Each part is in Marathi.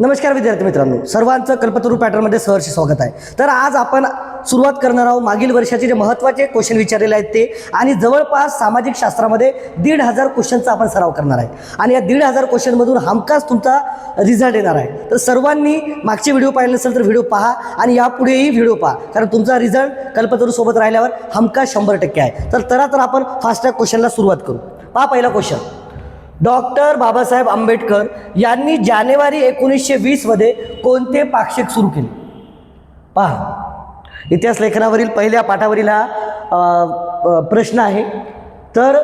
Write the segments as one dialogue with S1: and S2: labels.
S1: नमस्कार विद्यार्थी मित्रांनो. सर्वांचं कल्पतरू पॅटर्नमध्ये सहर्ष स्वागत आहे. तर आज आपण सुरुवात करणार आहोत मागील वर्षाचे जे महत्त्वाचे क्वेश्चन विचारलेले आहेत ते. आणि जवळपास सामाजिक शास्त्रामध्ये दीड हजार क्वेश्चनचा आपण सराव करणार आहे. आणि या दीड हजार क्वेश्चनमधून हमखास तुमचा रिझल्ट येणार आहे. तर सर्वांनी मागचे व्हिडिओ पाहिले नसेल तर व्हिडिओ पहा आणि यापुढेही व्हिडिओ पहा. कारण तुमचा रिझल्ट कल्पतरूसोबत राहिल्यावर हमखास शंभर टक्के आहे. तर तर आपण फास्ट ट्रॅक क्वेश्चनला सुरुवात करू. पहा पहिला क्वेश्चन डॉक्टर बाबासाहेब आंबेडकर यांनी जानेवारी एकोणीसशे वीसमध्ये कोणते पाक्षिक सुरू केले? पहा. इतिहास लेखनावरील पहिल्या पाठावरील हा प्रश्न आहे. तर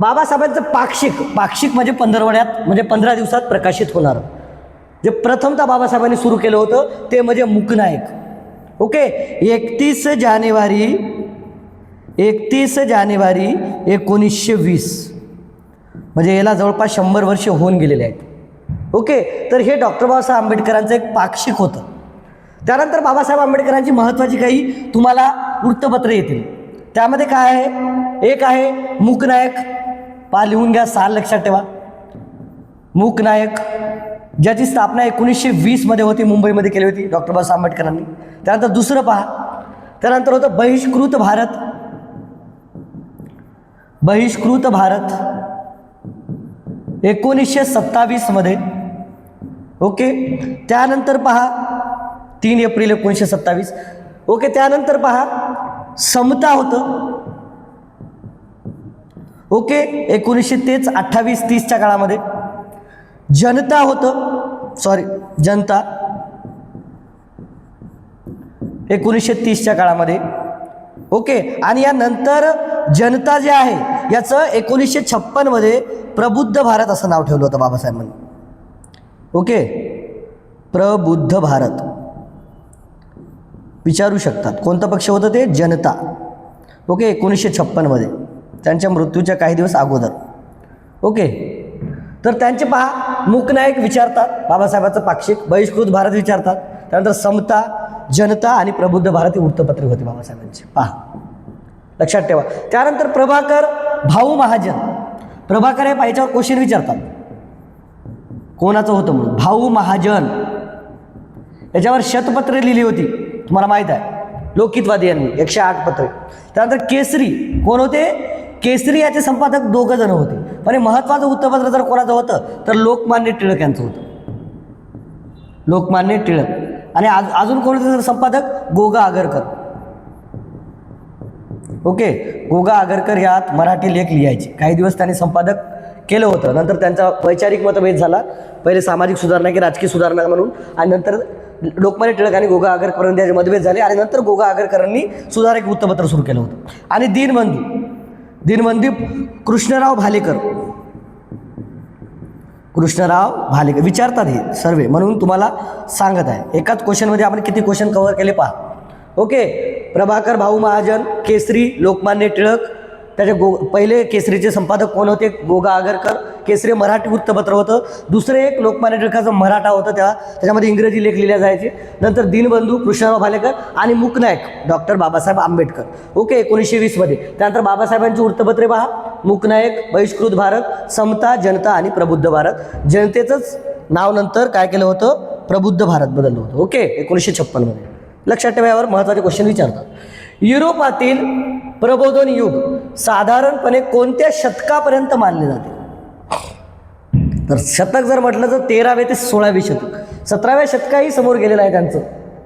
S1: बाबासाहेबांचं पाक्षिक पाक्षिक म्हणजे पंधरवड्यात म्हणजे पंधरा दिवसात प्रकाशित होणार. जे प्रथमतः बाबासाहेबांनी सुरू केलं होतं ते म्हणजे मुकनायक. ओके? एकतीस जानेवारी एकतीस जानेवारी एकोणीसशे वीस. म्हणजे याला जवळपास शंभर वर्ष होऊन गेलेले आहेत. ओके? तर हे डॉक्टर बाबासाहेब आंबेडकरांचं एक पाक्षिक होतं. त्यानंतर बाबासाहेब आंबेडकरांची महत्त्वाची काही तुम्हाला वृत्तपत्र येतील. त्यामध्ये काय आहे? एक आहे मूकनायक. पा लिहून घ्या साल लक्षात ठेवा. मूकनायक ज्याची स्थापना एकोणीसशे वीसमध्ये होती मुंबईमध्ये केली होती डॉक्टर बाबासाहेब आंबेडकरांनी. त्यानंतर दुसरं पहा. त्यानंतर होतं बहिष्कृत भारत. बहिष्कृत भारत. एकोणीसशे सत्तावीसमध्ये ओके? त्यानंतर पहा तीन एप्रिल एकोणीसशे सत्तावीस. ओके? त्यानंतर पहा समता होतं. ओके? एकोणीसशे तेच अठ्ठावीस तीसच्या काळामध्ये. जनता होतं. सॉरी जनता. एकोणीसशे तीसच्या काळामध्ये. ओके? आणि यानंतर जनता जे आहे याचं एकोणीसशे छप्पनमध्ये प्रबुद्ध भारत असं नाव ठेवलं होतं बाबासाहेबांनी. ओके? प्रबुद्ध भारत. विचारू शकतात. कोणतं पक्ष होतं ते? जनता. ओके? एकोणीसशे छप्पनमध्ये त्यांच्या मृत्यूच्या काही दिवस अगोदर. ओके? तर त्यांचे पहा मुकनायक विचारतात बाबासाहेबांचं पाक्षिक बहिष्कृत भारत विचारतात. त्यानंतर समता जनता आणि प्रबुद्ध भारत ही वृत्तपत्रे होती बाबासाहेबांची. पहा. लक्षात ठेवा. त्यानंतर प्रभाकर भाऊ महाजन. प्रभाकर हे पाहिच्यावर क्वेश्चन विचारतात. कोणाचं होतं म्हणून? भाऊ महाजन. याच्यावर शतपत्रे लिहिली होती. तुम्हाला माहीत आहे. लोकहितवादी यांनी एकशे आठ पत्रे. त्यानंतर केसरी. कोण होते? केसरी याचे संपादक दोघं जण होते. पण हे महत्त्वाचं वृत्तपत्र जर कोणाचं होतं तर लोकमान्य टिळक यांचं होतं. लोकमान्य टिळक. आणि आज अजून कोण संपादक? गोगा आगरकर. ओके? गोगा आगरकर यात मराठी लेख लिहायचे. काही दिवस त्यांनी संपादक केलं होतं. नंतर त्यांचा वैचारिक मतभेद झाला. पहिले सामाजिक सुधारणा की राजकीय सुधारणा म्हणून. आणि नंतर लोकमान्य टिळक आणि गोगा आगरकरांनी त्याचे मतभेद झाले. आणि नंतर गोगा आगरकरांनी सुधारक वृत्तपत्र सुरू केलं होतं. आणि दीनबंधू दीनबंधू कृष्णराव भालेकर कृष्णराव भालेकर. विचारतात हे सर्वे म्हणून तुम्हाला सांगत आहे. एकाच क्वेश्चनमध्ये आपण किती क्वेश्चन कव्हर केले पहा. ओके प्रभाकर भाऊ महाजन केसरी लोकमान्य टिळक त्याचे गो पहिले केसरीचे संपादक कोण होते? गोगा आगरकर. केसरी मराठी वृत्तपत्र होतं. दुसरे एक लोकमान्य टिळकाचं मराठा होतं तेव्हा. त्याच्यामध्ये इंग्रजी लेख लिहिले जायचे. नंतर दीनबंधू कृष्णराव भालेकर आणि मुकनायक डॉक्टर बाबासाहेब आंबेडकर. ओके एकोणीसशे वीसमध्ये त्यानंतर बाबासाहेबांची वृत्तपत्रे पहा. मुकनायक बहिष्कृत भारत समता जनता आणि प्रबुद्ध भारत. जनतेचंच नाव नंतर काय केलं होतं? प्रबुद्ध भारत बदललं होतं. ओके एकोणीसशे छप्पनमध्ये लक्षात ठेवा यावर महत्त्वाचे क्वेश्चन विचारतात. युरोपातील प्रबोधन युग साधारणपणे कोणत्या शतकापर्यंत मानले जाते? तर शतक जर म्हटलं तर तेरावे ते सोळावे शतक. सतराव्या शतकाही समोर गेलेलं आहे त्यांचं.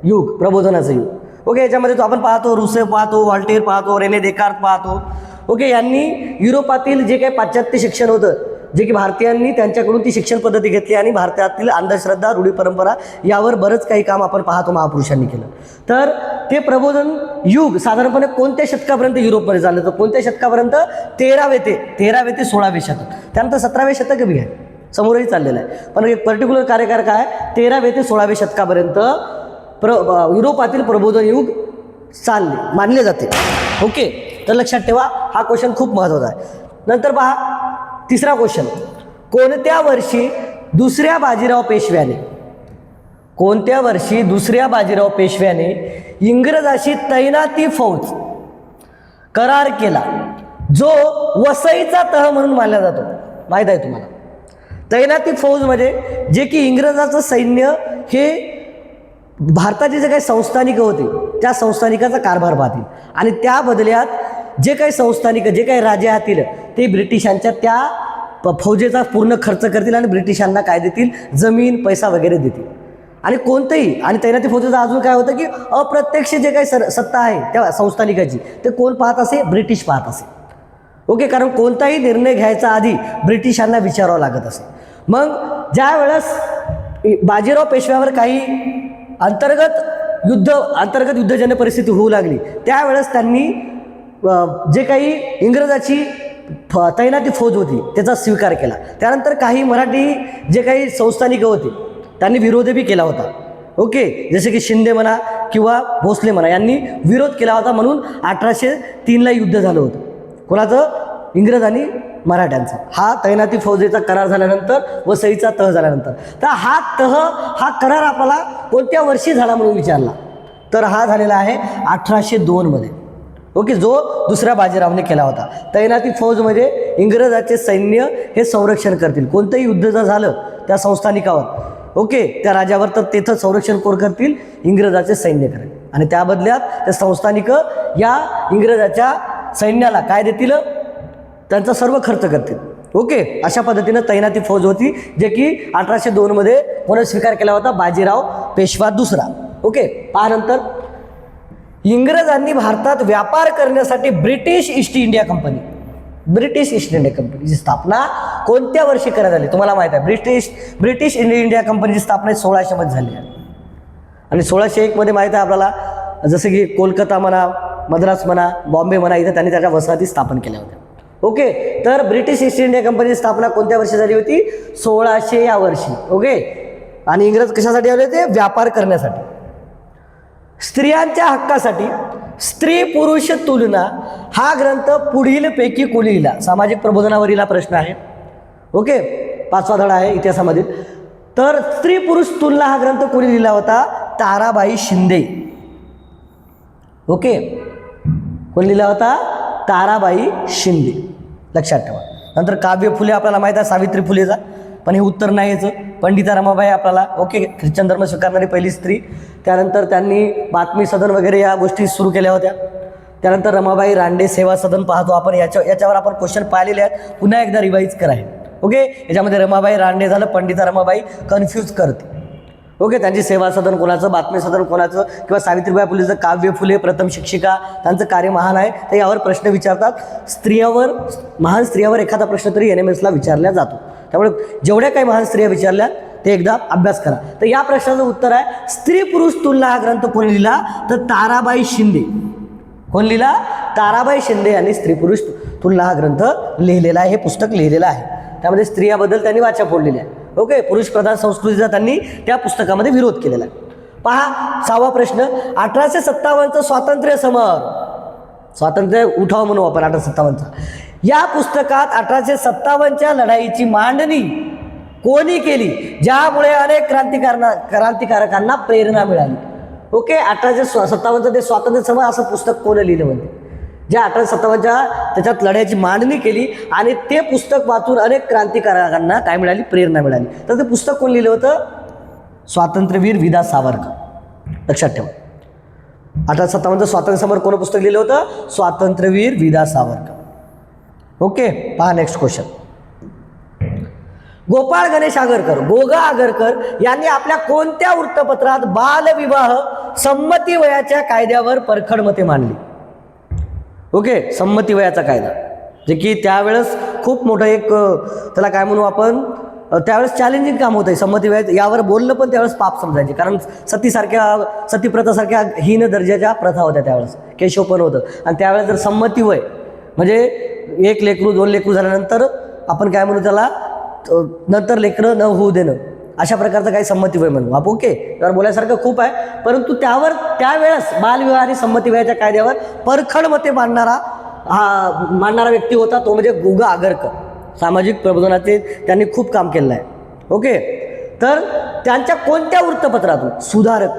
S1: युग प्रबोधनाचं युग. ओके याच्यामध्ये तो आपण पाहतो रुसे पाहतो वॉल्टेर पाहतो रेने देकार्त पाहतो. ओके यांनी युरोपातील जे काही पाश्चात्य शिक्षण होतं जे की भारतीयांनी त्यांच्याकडून ती शिक्षण पद्धती घेतली आणि भारतातील अंधश्रद्धा रूढी परंपरा यावर बरंच काही काम आपण पाहतो महापुरुषांनी केलं. तर ते प्रबोधन युग साधारणपणे कोणत्या शतकापर्यंत युरोपमध्ये झालं तर कोणत्या शतकापर्यंत? तेरावे ते तेरावे ते सोळावे शतक. त्यानंतर सतरावे शतक बी आहे. समोरही चाललेलं आहे. पण एक पर्टिक्युलर कार्यकार काय तेरावे ते सोळावे शतकापर्यंत प्र युरोपातील प्रबोधन युग चालले मानले जाते. ओके? तर लक्षात ठेवा हा क्वेश्चन खूप महत्त्वाचा आहे. नंतर पहा तिसरा क्वेश्चन. कोणत्या वर्षी दुसऱ्या बाजीराव पेशव्याने कोणत्या वर्षी दुसऱ्या बाजीराव पेशव्याने इंग्रजाशी तैनाती फौज करार केला जो वसईचा तह म्हणून मानला जातो? माहीत आहे तुम्हाला? तैनाती फौजमध्ये म्हणजे जे की इंग्रजाचं सैन्य हे भारताचे जे काही संस्थानिकं होते त्या संस्थानिकाचा कारभार पाहतील. आणि त्या बदल्यात जे काही संस्थानिक जे काही राजे हातील ते ब्रिटिशांच्या त्या फौजेचा पूर्ण खर्च करतील आणि ब्रिटिशांना काय देतील? जमीन पैसा वगैरे देतील. आणि कोणतंही आणि तैनाती फौजेचं अजून काय होतं की अप्रत्यक्ष जे काही सर सत्ता आहे त्या संस्थानिकाची ते कोण पाहत असे? ब्रिटिश पाहत असे. ओके कारण कोणताही निर्णय घ्यायचा आधी ब्रिटिशांना विचारावं लागत असे. मग ज्या वेळेस बाजीराव पेशव्यावर काही अंतर्गत युद्ध अंतर्गत युद्धजन्य परिस्थिती होऊ लागली त्यावेळेस त्यांनी जे काही इंग्रजाची फ तैनाती फौज होती त्याचा स्वीकार केला. त्यानंतर काही मराठी जे काही संस्थानिक होते त्यांनी विरोधही केला होता. ओके? जसे की शिंदे म्हणा किंवा भोसले म्हणा यांनी विरोध केला होता म्हणून अठराशे तीनला युद्ध झालं होतं. कोणाचं? इंग्रज आणि मराठ्यांचा. हा तैनाती फौजेचा करार झाल्यानंतर व सईचा तह झाल्यानंतर. तर हा तह हा करार आपल्याला कोणत्या वर्षी झाला म्हणून विचारला? तर हा झालेला आहे अठराशे दोनमध्ये. हो ओके जो दुसऱ्या बाजीरावने केला होता. तैनाती फौजमध्ये इंग्रजाचे सैन्य हे संरक्षण करतील. कोणतंही युद्ध जर झालं त्या संस्थानिकावर ओके त्या राजावर तर तेथं संरक्षण कोण करतील? इंग्रजाचे सैन्य करेल. आणि त्या बदल्यात त्या संस्थानिकं या इंग्रजाच्या सैन्याला काय देतील? त्यांचा सर्व खर्च करतील. ओके अशा पद्धतीनं तैनाती फौज होती जे की अठराशे दोनमध्ये पुनर्स्वीकार स्वीकार केला होता बाजीराव पेशवा दुसरा. ओके त्यानंतर नंतर. इंग्रजांनी भारतात व्यापार करण्यासाठी British East India company British East India कंपनीची स्थापना कोणत्या वर्षी करण्यात आली? तुम्हाला माहीत आहे ब्रिटिश ब्रिटिश इंडिया कंपनीची स्थापना सोळाशेमध्ये झाली आहे. आणि सोळाशे एकमध्ये माहीत आहे आपल्याला जसं की कोलकाता म्हणा मद्रास म्हणा बॉम्बे म्हणा इथं त्यांनी त्याच्या वसाहती स्थापन केल्या होत्या. ओके तर ब्रिटिश ईस्ट इंडिया कंपनीची स्थापना कोणत्या वर्षी झाली होती? सोळाशे या वर्षी. ओके आणि इंग्रज कशासाठी आले होते? व्यापार करण्यासाठी. स्त्रियांच्या हक्कासाठी स्त्री पुरुष तुलना हा ग्रंथ पुढीलपैकी कोणी लिहिला? सामाजिक प्रबोधनावरील हा प्रश्न आहे. ओके? पाचवा धडा आहे इतिहासामधील तर स्त्री पुरुष तुलना हा ग्रंथ कोणी लिहिला होता? ताराबाई शिंदे. ओके? कोण लिहिला होता? ताराबाई शिंदे. लक्षात ठेवा. नंतर काव्य फुले आपल्याला माहीत आहे सावित्री फुलेचा. पण हे उत्तर नाही याचं पंडिता रमाबाई आपल्याला ओके ख्रिश्चन धर्म स्वीकारणारी पहिली स्त्री. त्यानंतर त्यांनी बातमी सदन वगैरे या गोष्टी सुरू केल्या होत्या. त्यानंतर रमाबाई रांडे सेवा सदन पाहतो आपण. याच्या याच्यावर आपण क्वेश्चन पाहिलेले आहेत. पुन्हा एकदा रिवाईज करा ओके? याच्यामध्ये रमाबाई रांडे झालं पंडिता रमाबाई कन्फ्यूज करते ओके? त्यांची सेवा सदन कोणाचं बातमी सदन कोणाचं किंवा सावित्रीबाई फुलेचं काव्य फुले प्रथम शिक्षिका त्यांचं कार्य महान आहे. तर यावर प्रश्न विचारतात. स्त्रियावर महान स्त्रियावर एखादा प्रश्न तरी एन एम एसला विचारला जातो. त्यामुळे जेवढ्या काही महान स्त्रिया विचारल्या ते एकदा अभ्यास करा. तर या प्रश्नाचं उत्तर आहे स्त्री पुरुष तुलना हा ग्रंथ कोणी लिहिला? तर ताराबाई शिंदे. कोण लिहिला? ताराबाई शिंदे यांनी स्त्री पुरुष तुलना हा ग्रंथ लिहिलेला आहे हे पुस्तक लिहिलेलं आहे. त्यामध्ये स्त्रियाबद्दल त्यांनी वाचा फोडलेली आहे ओके पुरुष प्रधान संस्कृतीचा त्यांनी त्या पुस्तकामध्ये विरोध केलेला आहे. पहा सहावा प्रश्न अठराशे सत्तावन्नचं स्वातंत्र्य समर. स्वातंत्र्य उठाव म्हणू आपण अठराशे सत्तावन्नचा. या पुस्तकात अठराशे सत्तावन्नच्या लढाईची मांडणी कोणी केली? ज्यामुळे अनेक क्रांतिकारणा क्रांतिकारकांना प्रेरणा मिळाली. ओके अठराशे स्व सत्तावन्नचं ते स्वातंत्र्य समर असं पुस्तक कोण लिहिलं म्हणजे ज्या अठराशे सत्तावन्नच्या त्याच्यात लढ्याची मांडणी केली आणि ते पुस्तक वाचून अनेक क्रांतिकारकांना काय मिळाली? प्रेरणा मिळाली. तर ते पुस्तक कोण लिहिलं होतं? स्वातंत्र्यवीर विदा सावरकर. लक्षात ठेवा. अठराशे सत्तावन्नचं स्वातंत्र्य समोर कोण पुस्तक लिहिलं होतं? स्वातंत्र्यवीर विदा सावरकर. ओके पहा नेक्स्ट क्वेश्चन गोपाळ गणेश आगरकर गोगा आगरकर यांनी आपल्या कोणत्या वृत्तपत्रात बालविवाह संमती वयाच्या कायद्यावर परखड मते मांडली? ओके संमती वयाचा कायदा. जे की त्यावेळेस खूप मोठं एक त्याला काय म्हणू आपण? त्यावेळेस चॅलेंजिंग काम होतं संमती वयात यावर बोलणं पण त्यावेळेस पाप समजायचे. कारण सतीसारख्या सतीप्रथासारख्या हीन दर्जाच्या प्रथा होत्या त्यावेळेस. केशव पण होतं. आणि त्यावेळेस जर संमती वय म्हणजे एक लेकरू दोन लेकरू झाल्यानंतर आपण काय म्हणू त्याला नंतर लेकरं न होऊ देणं. अशा प्रकारचं काही संमती वय म्हणू. आप ओके. त्यावर बोलायसारखं खूप आहे. परंतु त्यावर त्यावेळेस बालविवाह आणि संमती वयाच्या कायद्यावर परखड मते मांडणारा हा मांडणारा व्यक्ती होता तो म्हणजे गुगा आगरकर सामाजिक प्रबोधनाचे त्यांनी खूप काम केलेलं आहे. ओके तर त्यांच्या कोणत्या वृत्तपत्रातून? सुधारक.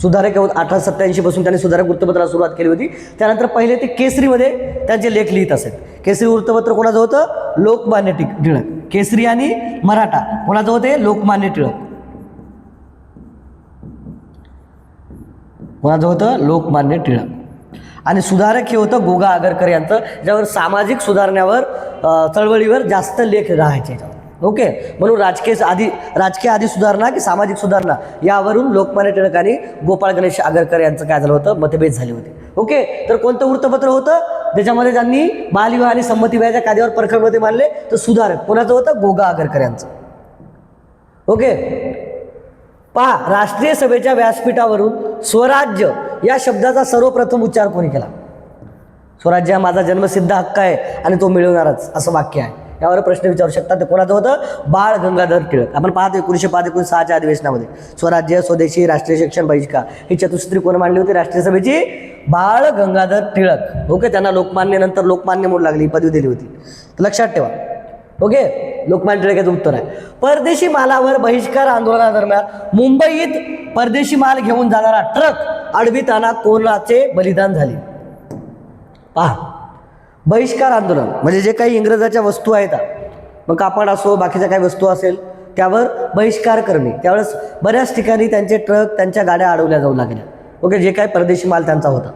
S1: सुधारक अठरा सत्याऐंशीपासून त्यांनी सुधारक वृत्तपत्राला सुरुवात केली होती. त्यानंतर पहिले ते केसरीमध्ये त्यांचे लेख लिहित असत केसरी वृत्तपत्र कोणाचं होतं? लोकमान्य टिक टिळक. केसरी आणि मराठा. कोणाचं होते? लोकमान्य टिळक. कोणाचं होतं? लोकमान्य टिळक. आणि सुधारक हे होतं गोगा आगरकर यांचं ज्यावर सामाजिक सुधारण्यावर चळवळीवर जास्त लेख राहायचे याच्यावर. ओके? म्हणून राजकीय आधी राजकीय आधी सुधारणा की सामाजिक सुधारणा? यावरून लोकमान्य टिळकांनी गोपाळ गणेश आगरकर यांचं काय झालं होतं? मतभेद झाले होते. ओके? तर कोणतं वृत्तपत्र होतं? त्याच्यामध्ये त्यांनी बालविवाह आणि संमतीविवाहाच्या कायद्यावर परखड मानले तर सुधारक. कोणाचं होतं? गोगा आगरकर यांचं. ओके? पहा राष्ट्रीय सभेच्या व्यासपीठावरून स्वराज्य या शब्दाचा सर्वप्रथम उच्चार कोणी केला? स्वराज्य हा माझा जन्मसिद्ध हक्क आहे आणि तो मिळवणारच असं वाक्य आहे. यावर प्रश्न विचारू शकतात ते कोणाचं होतं? बाळ गंगाधर टिळक. आपण पाहतो एकोणीसशे पाच एकोणीस सहाच्या अधिवेशनामध्ये. स्वराज्य स्वदेशी राष्ट्रीय शिक्षण बहिष्कार. ही चतुस्त्री कोण मांडली होती राष्ट्रीय सभेची. बाळ गंगाधर टिळक. ओके त्यांना लोकमान्य नंतर लोकमान्य म्हणून लागली पदवी दिली होती. लक्षात ठेवा. ओके? लोकमान्य टिळकाचं उत्तर आहे. परदेशी मालावर बहिष्कार आंदोलनादरम्यान मुंबईत परदेशी माल घेऊन जाणारा ट्रक अडविताना कोणाचे बलिदान झाले. पहा. बहिष्कार आंदोलन म्हणजे जे काही इंग्रजाच्या वस्तू आहेत मग कापड असो बाकीच्या काही वस्तू असेल त्यावर बहिष्कार करणे. त्यावेळेस बऱ्याच ठिकाणी त्यांचे ट्रक त्यांच्या गाड्या अडवल्या जाऊ लागल्या. ओके? जे काही परदेशी माल त्यांचा होता.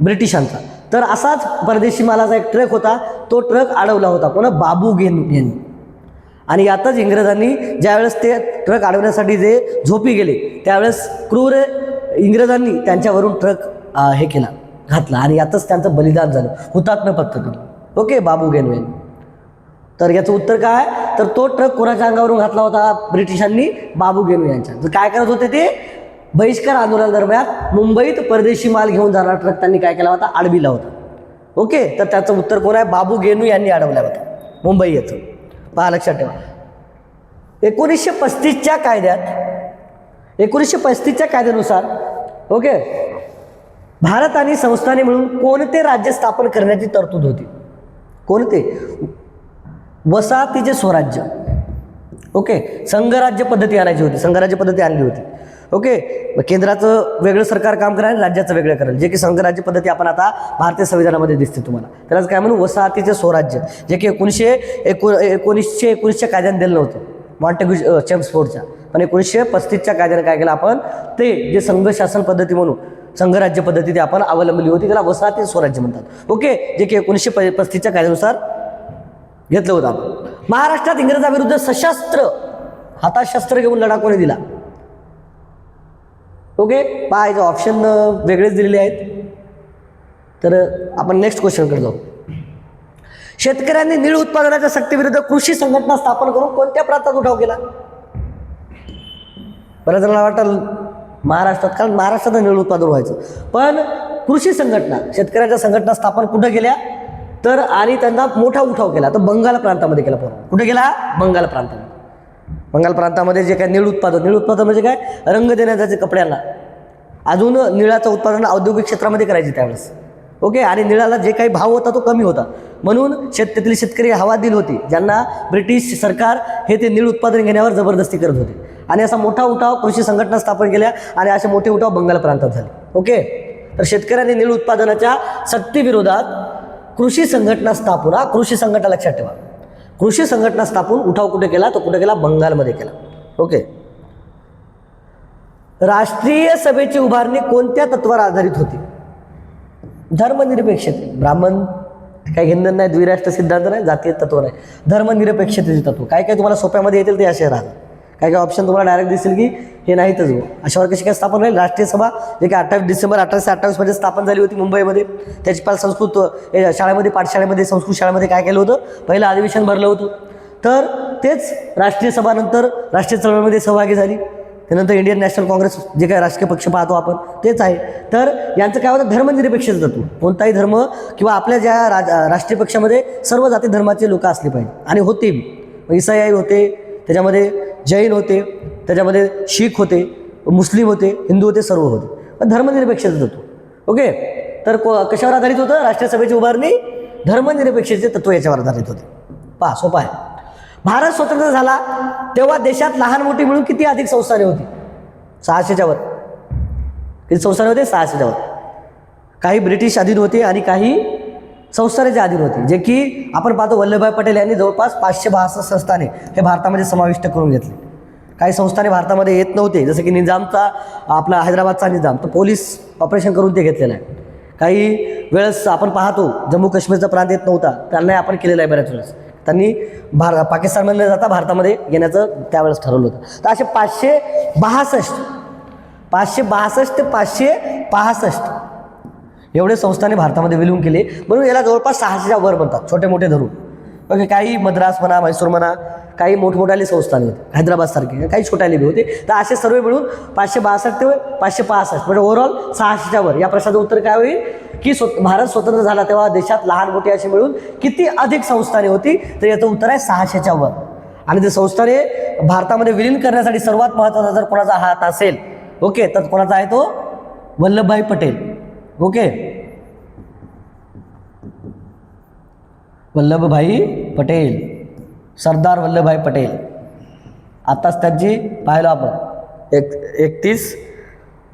S1: ब्रिटिशांचा. तर असाच परदेशी मालाचा एक ट्रक होता तो ट्रक अडवला होता. कोणा? बाबू गेन. यांनी आणि यातच इंग्रजांनी ज्यावेळेस ते ट्रक अडवण्यासाठी जे झोपी गेले त्यावेळेस क्रूर इंग्रजांनी त्यांच्यावरून ट्रक हे केला घातला. आणि यातच त्यांचं बलिदान झालं हुतात्म्य पद्धतीने ओके बाबू गेनवे तर याचं उत्तर काय? तर तो ट्रक कोणाच्या अंगावरून घातला होता? ब्रिटिशांनी बाबू गेनवे यांच्या. तर काय करत होते ते? बहिष्कार आंदोलनादरम्यान मुंबईत परदेशी माल घेऊन जाणारा ट्रक त्यांनी काय केला होता? अडविला होता. ओके? तर त्याचं उत्तर कोण आहे? बाबू गेनू यांनी अडवला होता. मुंबई येथून पहा लक्षात ठेवा. एकोणीसशे पस्तीसच्या कायद्यात एकोणीसशे पस्तीसच्या कायद्यानुसार ओके? भारत आणि संस्थाने मिळून कोणते राज्य स्थापन करण्याची तरतूद होती? कोणते? वसाहतीचे स्वराज्य. ओके? संघराज्य पद्धती आणायची होती. संघराज्य पद्धती आणली होती. ओके? केंद्राचं वेगळं सरकार काम करेल राज्याचं वेगळं करेल. जे की संघराज्य पद्धती आपण आता भारतीय संविधानामध्ये दिसते तुम्हाला. त्यालाच काय म्हणू? वसाहतीचे स्वराज्य. जे की एकोणीसशे एको एकोणीसशे एकोणीसच्या कायद्याने दिलं नव्हतं. मॉन्टेग्यू चेम्सफोर्डच्या पण एकोणीसशे पस्तीसच्या कायद्याने काय केलं आपण? ते जे संघ शासन पद्धती म्हणून संघराज्य पद्धती ती आपण अवलंबली होती त्याला वसाहती स्वराज्य म्हणतात. ओके? जे की एकोणीसशे प पस्तीसच्या कायद्यानुसार घेतलं होतं आपण. महाराष्ट्रात इंग्रजाविरुद्ध सशस्त्र हातात शस्त्र घेऊन लढा कोणी दिला? ओके पहा याचं ऑप्शन वेगळेच दिलेले आहेत. तर आपण नेक्स्ट क्वेश्चनकडे जाऊ. शेतकऱ्यांनी नीळ उत्पादनाच्या सक्तीविरुद्ध कृषी संघटना स्थापन करून कोणत्या प्रांतात उठाव केला? बऱ्याच जणांना वाटतं महाराष्ट्रात कारण महाराष्ट्रात नीळ उत्पादन व्हायचं. पण कृषी संघटना शेतकऱ्यांच्या संघटना स्थापन कुठं केल्या? तर आणि त्यांना मोठा उठाव केला. तर बंगाल प्रांतामध्ये केला पूर्ण. कुठे गेला बंगाल प्रांतामध्ये. बंगाल प्रांतामध्ये जे काय नीळ उत्पादन नीळ उत्पादन म्हणजे काय? रंग देण्यात कपड्यांना. अजून निळाचं उत्पादन औद्योगिक क्षेत्रामध्ये करायचे त्यावेळेस. ओके आणि निळाला जे काही भाव होता तो कमी होता. म्हणून शेत शेतकरी हवादिल होते. ज्यांना ब्रिटिश सरकार हे ते नीळ उत्पादन घेण्यावर जबरदस्ती करत होते. आणि असा मोठा उठाव कृषी संघटना स्थापन केल्या आणि असे मोठे उठाव बंगाल प्रांतात झाले. ओके तर शेतकऱ्यांनी नीळ उत्पादनाच्या सक्तीविरोधात कृषी संघटना स्थापना कृषी संघटना लक्षात ठेवा. कृषी संघटना स्थापून उठाव कुठे केला? तो कुठे केला? बंगालमध्ये केला. ओके. राष्ट्रीय सभेची उभारणी कोणत्या तत्वावर आधारित होती? धर्मनिरपेक्षते ब्राह्मण काय हिंदन नाही द्विराष्ट्र सिद्धांत नाही जातीय तत्व नाही. धर्मनिरपेक्षतेचे तत्व. काय काय तुम्हाला सोप्यामध्ये येतील ते असे राहतात. काय काय ऑप्शन तुम्हाला डायरेक्ट दिसेल की हे नाहीतच हो. अशावर कशी काय स्थापन होईल? राष्ट्रीय सभा जे की अठ्ठावीस डिसेंबर अठराशे अठ्ठावीसमध्ये स्थापन झाली होती मुंबईमध्ये. त्याची पाल संस्कृत शाळेमध्ये पाठशाळेमध्ये संस्कृत शाळेमध्ये काय केलं होतं? पहिलं अधिवेशन भरलं होतं. तर तेच राष्ट्रीय सभानंतर राष्ट्रीय चळवळीमध्ये सहभागी झाली. त्यानंतर इंडियन नॅशनल काँग्रेस जे काही राजकीय पक्ष पाहतो आपण तेच आहे. तर यांचं काय होतं? धर्मनिरपेक्ष जातो कोणताही धर्म किंवा आपल्या ज्या राज राष्ट्रीय पक्षामध्ये सर्व जाती धर्माचे लोक असले पाहिजे. आणि होते. ईसाई इसाई होते. त्याच्यामध्ये जैन होते त्याच्यामध्ये शीख होते मुस्लिम होते हिंदू होते सर्व होते. पण धर्मनिरपेक्षच होतो. ओके? तर को कशावर आधारित होतं? राष्ट्रीय सभेची उभारणी धर्मनिरपेक्षतेचे तत्व याच्यावर आधारित होते. पहा सोपा आहे. भारत स्वतंत्र झाला तेव्हा देशात लहान मोठी मिळून किती अधिक संस्थाने होती? सहाशेच्या वर. किती संस्थाने होते? सहाशेच्या वर. काही ब्रिटिश अधीन होते आणि काही संस्थानाच्या अधीन होती जे की आपण पाहतो वल्लभभाई पटेल यांनी जवळपास पाचशे बासष्ट संस्थाने हे भारतामध्ये समाविष्ट करून घेतले. काही संस्थाने भारतामध्ये येत नव्हते जसं की निजामचा आपला हैदराबादचा निजाम तर पोलीस ऑपरेशन करून ते घेतलेलं आहे. काही वेळेस आपण पाहतो जम्मू काश्मीरचा प्रांत येत नव्हता त्यांनाही आपण केलेला आहे बऱ्याच वेळेस. त्यांनी भार पाकिस्तानमध्ये न जाता भारतामध्ये येण्याचं त्यावेळेस ठरवलं होतं. तर असे पाचशे बासष्ट पाचशे बासष्ट ते पाचशे पासष्ट एवढे संस्थाने भारतामध्ये विलीन केले. म्हणून याला जवळपास सहाशेच्या वर म्हणतात छोटे मोठे धरून. ओके काही मद्रास म्हणा म्हैसूर म्हणा काही मोठमोठाले संस्थाने होते हैदराबादसारखे काही छोट्याले बी होते. तर असे सर्व मिळून पाचशे बासष्ट ते पाचशे पासष्ट म्हणजे ओव्हरऑल सहाशेच्या वर. या प्रश्नाचं उत्तर काय होईल? की स्व भारत स्वतंत्र झाला तेव्हा देशात लहान मोठे असे मिळून किती अधिक संस्थाने होती? तर याचं उत्तर आहे सहाशेच्या वर. आणि ते संस्थाने भारतामध्ये विलीन करण्यासाठी सर्वात महत्त्वाचा जर कोणाचा हात असेल ओके तर कोणाचा आहे तो? वल्लभभाई पटेल. ओके. वल्लभभाई पटेल. सरदार वल्लभभाई पटेल. आत्ताच त्यांची पाहिलं आपण. एक एकतीस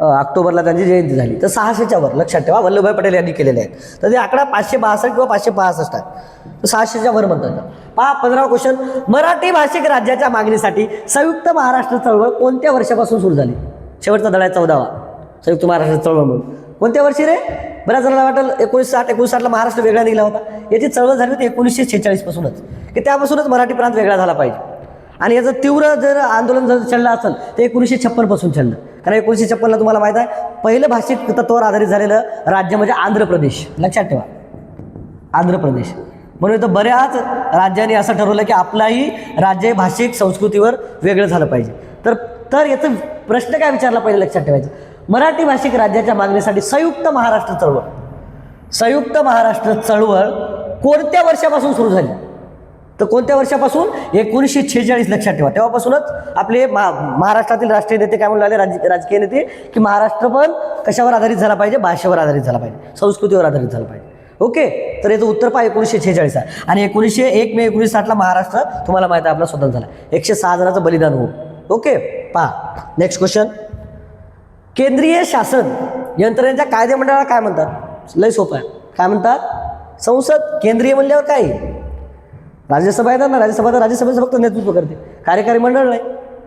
S1: ऑक्टोबरला त्यांची जयंती झाली. तर सहाशेच्या वर लक्षात ठेवा वल्लभभाई पटेल यांनी केलेले आहेत. तर ते आकडा पाचशे बासष्ट किंवा पाचशे पासष्ट आहे तर सहाशेच्या वर म्हणतात पहा पंधरा क्वेश्चन मराठी भाषिक राज्याच्या मागणीसाठी संयुक्त महाराष्ट्र चळवळ कोणत्या वर्षापासून सुरू झाली? शेवटचा धडा चौदावा. संयुक्त महाराष्ट्र चळवळ म्हणून. कोणत्या वर्षी रे? बऱ्याच जणांना वाटेल एकोणीस साठ एकोणीस साठला महाराष्ट्र वेगळा निघाला होता. याची चळवळ झाली होती एकोणीसशे छेचाळीसपासूनच की त्यापासूनच मराठी प्रांत वेगळा झाला पाहिजे. आणि याचं तीव्र जर आंदोलन जर चढलं असेल तर एकोणीसशे छप्पनपासून चढलं. कारण एकोणीसशे छप्पनला तुम्हाला माहीत आहे पहिलं भाषिक तत्वावर आधारित झालेलं राज्य म्हणजे आंध्र प्रदेश. लक्षात ठेवा. आंध्र प्रदेश. म्हणून तर बऱ्याच राज्यांनी असं ठरवलं की आपलाही राज्य भाषिक संस्कृतीवर वेगळं झालं पाहिजे. तर तर याचं प्रश्न काय विचारला पाहिजे लक्षात ठेवायचं? मराठी भाषिक राज्याच्या मागणीसाठी संयुक्त महाराष्ट्र चळवळ. संयुक्त महाराष्ट्र चळवळ कोणत्या वर्षापासून सुरू झाली? तर कोणत्या वर्षापासून? एकोणीसशे छेचाळीस लक्षात ठेवा. तेव्हापासूनच आपले मा महाराष्ट्रातील राष्ट्रीय नेते काय म्हणू लागले राज राजकीय नेते की महाराष्ट्र पण कशावर आधारित झाला पाहिजे? भाषेवर आधारित झाला पाहिजे. संस्कृतीवर आधारित झाला पाहिजे. ओके? तर याचं उत्तर पहा एकोणीसशे छेचाळीस आहे आणि एकोणीसशे एक मे एकोणीस साठला महाराष्ट्र तुम्हाला माहिती आहे आपला स्वतंत्र झाला. एकशे सहा जणांचं बलिदान होऊ ओके? पहा. नेक्स्ट क्वेश्चन केंद्रीय शासन यंत्रणेच्या कायदेमंडळाला काय म्हणतात? लय सोपं आहे. काय म्हणतात? संसद केंद्रीय म्हणल्यावर काय? राज्यसभा येतात ना राज्यसभा तर राज्यसभेचं फक्त नेतृत्व करते. कार्यकारी मंडळ नाही.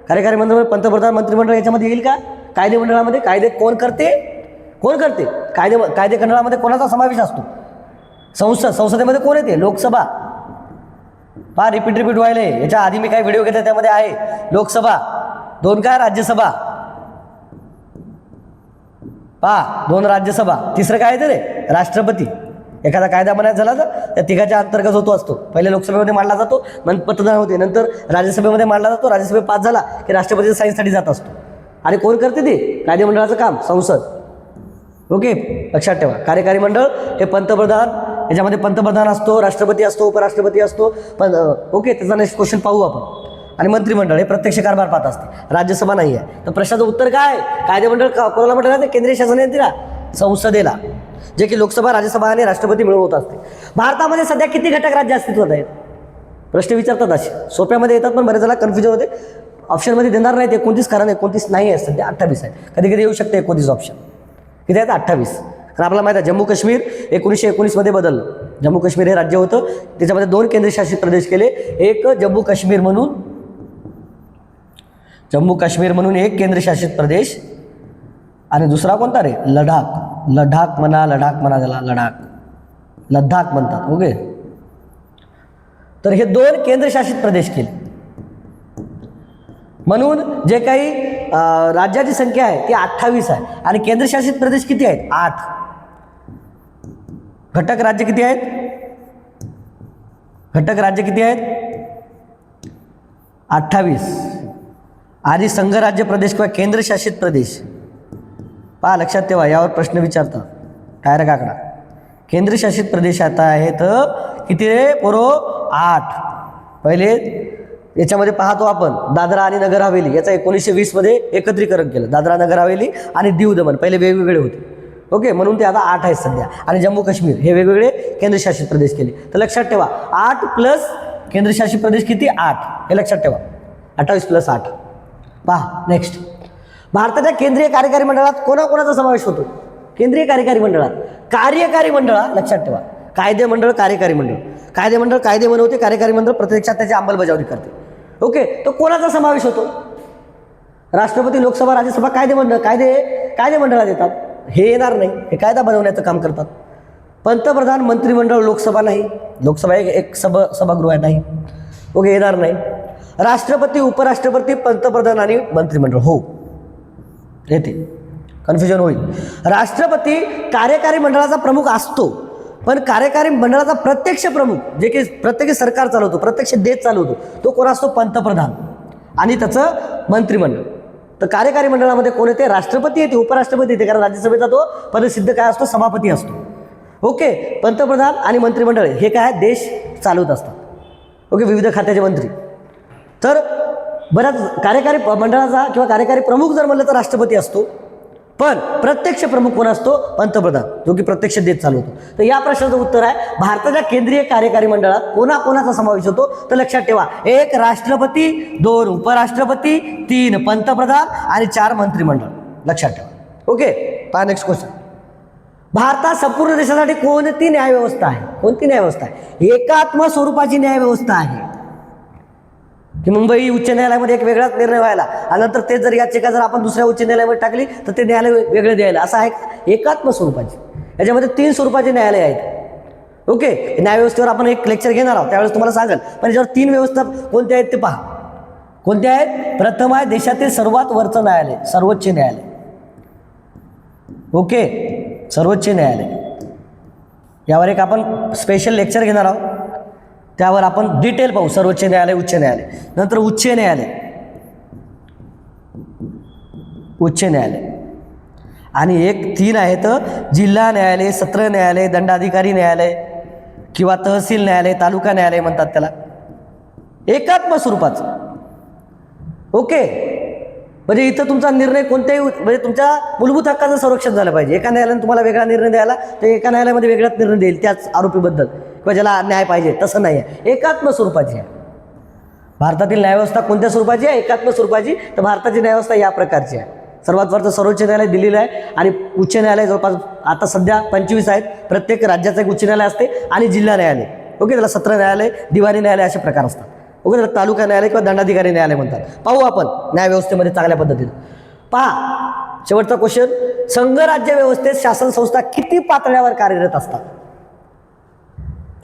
S1: कार्यकारी मंडळ पंतप्रधान मंत्रिमंडळ याच्यामध्ये येईल का? कायदे मंडळामध्ये कायदे कोण करते? कोण करते? कायदे कायदे मंडळामध्ये कोणाचा समावेश असतो? संसद संसदेमध्ये कोण येते? लोकसभा. पहा रिपीट रिपीट व्हायला याच्या आधी मी काही व्हिडिओ घेतले त्यामध्ये आहे. लोकसभा. दोन काय? राज्यसभा. पहा दोन राज्यसभा तिसरं काय येतं रे? राष्ट्रपती. एखादा कायदा बनायचा झाला तर त्या तिघाच्या अंतर्गत होतो असतो. पहिले लोकसभेमध्ये मांडला जातो नंतर पंतप्रधान होते. नंतर राज्यसभेमध्ये मांडला जातो राज्यसभे पास झाला की राष्ट्रपतीच्या साईन्ससाठी जात असतो. आणि कोण करते ते? कायदेमंडळाचं काम संसद. ओके? लक्षात ठेवा. कार्यकारी मंडळ हे पंतप्रधान याच्यामध्ये पंतप्रधान असतो राष्ट्रपती असतो उपराष्ट्रपती असतो. पण ओके त्याचा नेक्स्ट क्वेश्चन पाहू आपण. आणि मंत्रिमंडळ हे प्रत्यक्ष कारभार पाहत असते. राज्यसभा नाही आहे. तर प्रश्नाचं उत्तर काय? कायदेमंडळ का- कोणाला म्हटलं जाते? केंद्रीय शासन यंत्रणा संसदेला. जे की लोकसभा राज्यसभा आणि राष्ट्रपती मिळून होत असते. भारतामध्ये सध्या किती घटक राज्य अस्तित्वात आहेत? प्रश्न विचारतात असे. सोप्यामध्ये येतात पण बरेच जणांना कन्फ्युजन होते ऑप्शनमध्ये देणार नाहीत एकोणतीस कारण एकोणतीस नाही आहे सध्या अठ्ठावीस आहे कधी कधी येऊ शकते एकोणतीस ऑप्शन किती आहेत? अठ्ठावीस. कारण आपल्याला माहिती आहे जम्मू काश्मीर एकोणीसशे एकोणीसमध्ये बदललं जम्मू काश्मीर हे राज्य होतं. त्याच्यामध्ये दोन केंद्रशासित प्रदेश केले. एक जम्मू काश्मीर म्हणून जम्मू काश्मीर म्हणून एक केंद्रशासित प्रदेश आणि दुसरा कोणता रे? लडाख. लडाख म्हणा लडाख म्हणा त्याला लडाख. लद्दाख म्हणतात ओके? तर हे दोन केंद्रशासित प्रदेश केले. म्हणून जे काही राज्याची संख्या आहे ती अठ्ठावीस आहे. आणि केंद्रशासित प्रदेश किती आहेत? आठ. घटक राज्य किती आहेत? घटक राज्य किती आहेत? अठ्ठावीस. आधी संघराज्य प्रदेश किंवा केंद्रशासित प्रदेश. पहा लक्षात ठेवा यावर प्रश्न विचारतात. डायरेक्ट आकडा केंद्रशासित प्रदेश आता आहेत किती रे? पोरो आठ. पहिले याच्यामध्ये पाहतो आपण दादरा आणि नगर हवेली. याचा एकोणीसशे वीसमध्ये एकत्रीकरण केलं. दादरा नगर हवेली आणि दीव दमन. पहिले वेगवेगळे होते. ओके म्हणून ते आता आठ आहेत सध्या. आणि जम्मू काश्मीर हे वेगवेगळे केंद्रशासित प्रदेश केले. तर लक्षात ठेवा आठ प्लस केंद्रशासित प्रदेश किती? आठ. हे लक्षात ठेवा. अठ्ठावीस प्लस आठ. पहा नेक्स्ट भारताच्या केंद्रीय कार्यकारी मंडळात कोणाकोणाचा समावेश होतो? केंद्रीय कार्यकारी मंडळात. कार्यकारी मंडळा लक्षात ठेवा. कायदे मंडळ कार्यकारी मंडळ. कायदे मंडळ कायदे बनवते कार्यकारी मंडळ प्रत्यक्षात त्याची अंमलबजावणी करते. ओके तो कोणाचा समावेश होतो? राष्ट्रपती लोकसभा राज्यसभा कायदे मंडळ कायदे कायदे मंडळात येतात. हे येणार नाही. हे कायदा बनवण्याचं काम करतात. पंतप्रधान मंत्रिमंडळ लोकसभा नाही. लोकसभा एक एक सभ सभागृह नाही. ओके येणार नाही. राष्ट्रपती उपराष्ट्रपती पंतप्रधान आणि मंत्रिमंडळ. हो. येते. कन्फ्युजन होईल. राष्ट्रपती कार्यकारी मंडळाचा प्रमुख असतो. पण कार्यकारी मंडळाचा प्रत्यक्ष प्रमुख जे की प्रत्यक्ष सरकार चालवतो प्रत्यक्ष देश चालवतो तो कोण असतो? पंतप्रधान. आणि त्याचं मंत्रिमंडळ. तर कार्यकारी मंडळामध्ये कोण येते? राष्ट्रपती येते उपराष्ट्रपती येते कारण राज्यसभेचा तो पदसिद्ध काय असतो? सभापती असतो. ओके? पंतप्रधान आणि मंत्रिमंडळ हे काय? देश चालवत असतात. ओके? विविध खात्याचे मंत्री. तर बऱ्याच कार्यकारी प- मंडळाचा किंवा कार्यकारी प्रमुख जर म्हणलं तर राष्ट्रपती असतो. पण प्रत्यक्ष प्रमुख कोण असतो? पंतप्रधान जो की प्रत्यक्ष देश चालवतो. तर या प्रश्नाचं उत्तर आहे भारताच्या केंद्रीय कार्यकारी मंडळात कोणाकोणाचा समावेश होतो? तर लक्षात ठेवा एक राष्ट्रपती दोन उपराष्ट्रपती तीन पंतप्रधान आणि चार मंत्रिमंडळ. लक्षात ठेवा. ओके? पहा नेक्स्ट क्वेश्चन भारतात संपूर्ण देशासाठी कोणती न्यायव्यवस्था आहे? कोणती न्यायव्यवस्था आहे? एकात्म स्वरूपाची न्यायव्यवस्था आहे. की मुंबई उच्च न्यायालयामध्ये एक वेगळाच निर्णय व्हायला आणि नंतर ते जर याचिका जर आपण दुसऱ्या उच्च न्यायालयामध्ये टाकली तर ते न्यायालय वेगळं द्यायला. असं आहे एकात्म स्वरूपाची. याच्यामध्ये तीन स्वरूपाचे न्यायालय आहेत. ओके? न्यायव्यवस्थेवर आपण एक लेक्चर घेणार आहोत. त्यावेळेस तुम्हाला सांगेल. पण याच्यावर तीन व्यवस्था कोणत्या आहेत ते पहा. कोणत्या आहेत? प्रथम आहे देशातील सर्वात वरचं न्यायालय सर्वोच्च न्यायालय. ओके? सर्वोच्च न्यायालय. यावर एक आपण स्पेशल लेक्चर घेणार आहोत. त्यावर आपण डिटेल पाहू. सर्वोच्च न्यायालय उच्च न्यायालय. नंतर उच्च न्यायालय. उच्च न्यायालय. आणि एक तीन आहेत जिल्हा न्यायालय सत्र न्यायालय दंडाधिकारी न्यायालय किंवा तहसील न्यायालय तालुका न्यायालय म्हणतात त्याला. एकात्म स्वरूपाचं. ओके? म्हणजे इथं तुमचा निर्णय कोणत्याही म्हणजे तुमच्या मूलभूत हक्काचं संरक्षण झालं पाहिजे. एका न्यायालयाने तुम्हाला वेगळा निर्णय द्यायला तर एका न्यायालयामध्ये वेगळाच निर्णय देईल त्याच आरोपीबद्दल. किंवा ज्याला न्याय पाहिजे तसं नाही आहे एकात्म स्वरूपाची आहे. भारतातील न्यायव्यवस्था कोणत्या स्वरूपाची आहे? एकात्म स्वरूपाची तर भारताची न्यायव्यवस्था या प्रकारची आहे. सर्वात वरचं सर्वोच्च न्यायालय दिलेलं आहे आणि उच्च न्यायालय जवळपास आता सध्या पंचवीस आहेत. प्रत्येक राज्याचं एक उच्च न्यायालय असते आणि जिल्हा न्यायालय. ओके? त्याला सत्र न्यायालय दिवाणी न्यायालय असे प्रकार असतात. ओके? त्याला तालुका न्यायालय किंवा दंडाधिकारी न्यायालय म्हणतात. पाहू आपण न्यायव्यवस्थेमध्ये चांगल्या पद्धतीने. पहा शेवटचा क्वेश्चन संघराज्य व्यवस्थेत शासन संस्था किती पातळ्यावर कार्यरत असतात?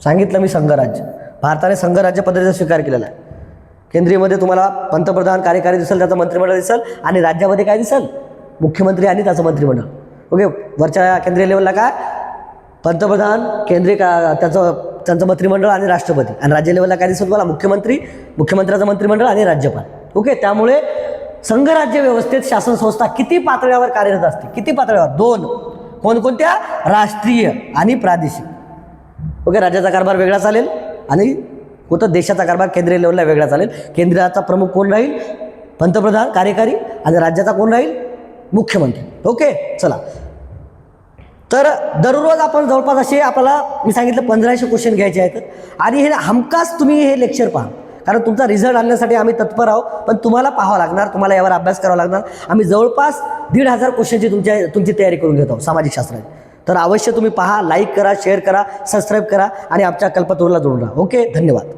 S1: सांगितलं मी संघराज्य. भारताने संघराज्य पद्धतीचा स्वीकार केलेला आहे. केंद्रीयमध्ये तुम्हाला पंतप्रधान कार्यकारी दिसेल त्याचं मंत्रिमंडळ दिसेल आणि राज्यामध्ये काय दिसेल? मुख्यमंत्री आणि त्याचं मंत्रिमंडळ. ओके वरच्या केंद्रीय लेवलला काय? पंतप्रधान केंद्रीय का त्याचं त्यांचं मंत्रिमंडळ आणि राष्ट्रपती. आणि राज्य लेवलला काय दिसेल तुम्हाला? मुख्यमंत्री मुख्यमंत्र्याचं मंत्रिमंडळ आणि राज्यपाल. ओके त्यामुळे संघराज्य व्यवस्थेत शासन संस्था किती पातळ्यावर कार्यरत असते? किती पातळ्यावर? दोन. कोणकोणत्या? राष्ट्रीय आणि प्रादेशिक. ओके राज्याचा कारभार वेगळा चालेल आणि होतं देशाचा कारभार केंद्रीय लेवलला वेगळा चालेल. केंद्राचा प्रमुख कोण राहील? पंतप्रधान कार्यकारी आणि राज्याचा कोण राहील? मुख्यमंत्री. ओके चला. तर दररोज आपण जवळपास असे आपल्याला मी सांगितलं पंधराशे क्वेश्चन घ्यायचे आहेत. आणि हे हमखास तुम्ही हे लेक्चर पहा. कारण तुमचा रिझल्ट आणण्यासाठी आम्ही तत्पर आहोत पण तुम्हाला पाहावं लागणार तुम्हाला यावर अभ्यास करावा लागणार. आम्ही जवळपास दीड हजार क्वेश्चनची तुमच्या तुमची तयारी करून घेत आहोत सामाजिक शास्त्राची. तर अवश्य तुम्ही पहा लाईक करा शेअर करा सबस्क्राईब करा आणि आमच्या कल्पतरूला जोडून राहा. ओके धन्यवाद.